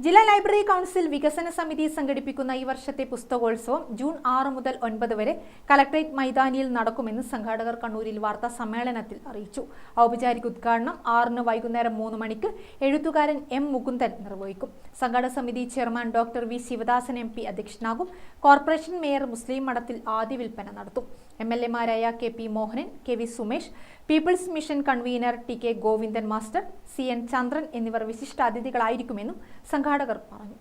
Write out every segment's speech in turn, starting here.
ജില്ലാ library council വികസന സമിതി സംഘടിപ്പിക്കുന്ന ഈ വർഷത്തെ പുസ്തകോത്സവം ജൂൺ ആറ് മുതൽ ഒൻപത് വരെ കലക്ട്രേറ്റ് മൈതാനിയിൽ നടക്കുമെന്ന് സംഘാടകർ കണ്ണൂരിൽ വാർത്താ സമ്മേളനത്തിൽ അറിയിച്ചു. ഔപചാരിക ഉദ്ഘാടനം ആറിന് വൈകുന്നേരം മൂന്ന് മണിക്ക് എഴുത്തുകാരൻ എം മുകുന്ദൻ നിർവഹിക്കും. സംഘാടക സമിതി chairman doctor V Sivadasan M P അധ്യക്ഷനാകും. Corporation mayor Muslih Madathil ആദ്യ വിൽപ്പന നടത്തും. M L എമാരായ K P Mohanan K V Sumesh people's mission convener T K Govindan master C N Chandran എന്നിവർ വിശിഷ്ടാതിഥികളായിരിക്കുമെന്നും സംഘാടകർ പറഞ്ഞു.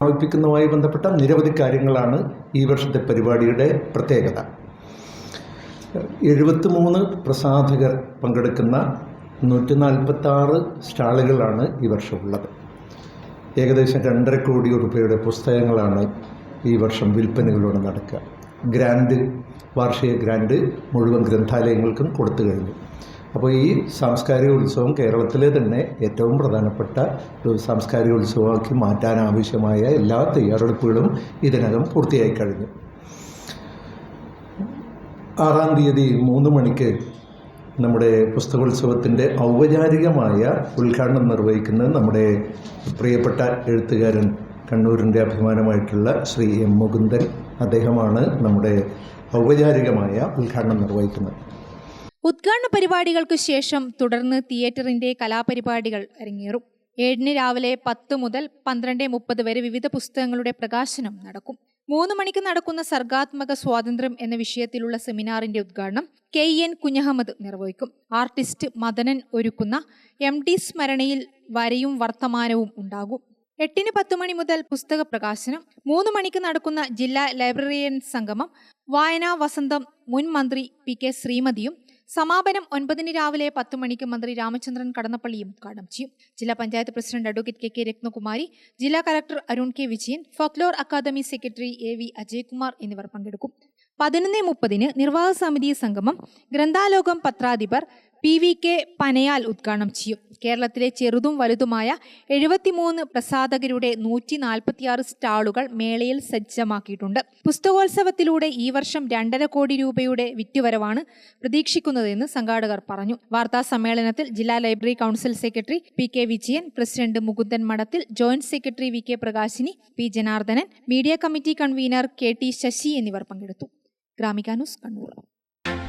സമർപ്പിക്കുന്നതുമായി ബന്ധപ്പെട്ട നിരവധി കാര്യങ്ങളാണ് ഈ വർഷത്തെ പരിപാടിയുടെ പ്രത്യേകത. എഴുപത്തിമൂന്ന് പ്രസാധകർ പങ്കെടുക്കുന്ന നൂറ്റി സ്റ്റാളുകളാണ് ഈ വർഷമുള്ളത് ഏകദേശം രണ്ടര കോടി രൂപയുടെ പുസ്തകങ്ങളാണ് ഈ വർഷം വിൽപ്പനകളോട് നടക്കുക. ഗ്രാൻഡ് വാർഷിക ഗ്രാൻഡ് മുഴുവൻ ഗ്രന്ഥാലയങ്ങൾക്കും കൊടുത്തു കഴിഞ്ഞു. അപ്പോൾ ഈ സാംസ്കാരിക ഉത്സവം കേരളത്തിലെ തന്നെ ഏറ്റവും പ്രധാനപ്പെട്ട ഒരു സാംസ്കാരിക ഉത്സവമാക്കി മാറ്റാൻ ആവശ്യമായ എല്ലാ തയ്യാറെടുപ്പുകളും ഇതിനകം പൂർത്തിയായി കഴിഞ്ഞു. ആറാം തീയതി മൂന്ന് മണിക്ക് നമ്മുടെ പുസ്തകോത്സവത്തിന്റെ ഔപചാരികമായ ഉദ്ഘാടനം നിർവഹിക്കുന്നത് നമ്മുടെ പ്രിയപ്പെട്ട എഴുത്തുകാരൻ കണ്ണൂരിന്റെ അഭിമാനമായിട്ടുള്ള ശ്രീ എം മുകുന്ദൻ അദ്ദേഹമാണ് നമ്മുടെ ഔപചാരികമായ ഉദ്ഘാടനം നിർവഹിക്കുന്നത്. ഉദ്ഘാടന പരിപാടികൾക്ക് ശേഷം തുടർന്ന് തിയേറ്ററിന്റെ കലാപരിപാടികൾ അരങ്ങേറും. ഏഴിന് രാവിലെ പത്ത് മുതൽ പന്ത്രണ്ട് മുപ്പത് വരെ വിവിധ പുസ്തകങ്ങളുടെ പ്രകാശനം നടക്കും. മൂന്ന് മണിക്ക് നടക്കുന്ന സർഗാത്മക സ്വാതന്ത്ര്യം എന്ന വിഷയത്തിലുള്ള സെമിനാറിന്റെ ഉദ്ഘാടനം കെ എൻ കുഞ്ഞഹമ്മദ് നിർവഹിക്കും. ആർട്ടിസ്റ്റ് മദനൻ ഒരുക്കുന്ന എം ടി സ്മരണയിൽ വരയും വർത്തമാനവും ഉണ്ടാകും. എട്ടിന് പത്ത് മണി മുതൽ പുസ്തക പ്രകാശനം മൂന്ന് മണിക്ക് നടക്കുന്ന ജില്ലാ ലൈബ്രറിയൻ സംഗമം വായനാ വസന്തം മുൻ മന്ത്രി പി കെ ശ്രീമതിയും സമാപനം ഒൻപതിന് രാവിലെ പത്ത് മണിക്ക് മന്ത്രി രാമചന്ദ്രൻ കടന്നപ്പള്ളിയും ഉദ്ഘാടനം ചെയ്യും. ജില്ലാ panchayat president advocate K K Ratnakumari ജില്ലാ collector Arun K Vijayan folklore academy secretary A V Ajaykumar എന്നിവർ പങ്കെടുക്കും. പതിനൊന്ന് മുപ്പതിന് നിർവാഹക സമിതി സംഗമം ഗ്രന്ഥാലോകം പത്രാധിപർ പി വി കെ പനയാൽ ഉദ്ഘാടനം ചെയ്യും. കേരളത്തിലെ ചെറുതും വലുതുമായ എഴുപത്തിമൂന്ന് പ്രസാധകരുടെ നൂറ്റി നാൽപ്പത്തിയാറ് സ്റ്റാളുകൾ മേളയിൽ സജ്ജമാക്കിയിട്ടുണ്ട്. പുസ്തകോത്സവത്തിലൂടെ ഈ വർഷം രണ്ടര കോടി രൂപയുടെ വിറ്റുവരവാണ് പ്രതീക്ഷിക്കുന്നതെന്ന് സംഘാടകർ പറഞ്ഞു. വാർത്താ സമ്മേളനത്തിൽ ജില്ലാ library council secretary P K Vijayan president Mukundan Madathil joint secretary V K Prakashini P Janardhanan media committee convener K T Sasi എന്നിവർ പങ്കെടുത്തു. Gramika news Kannur.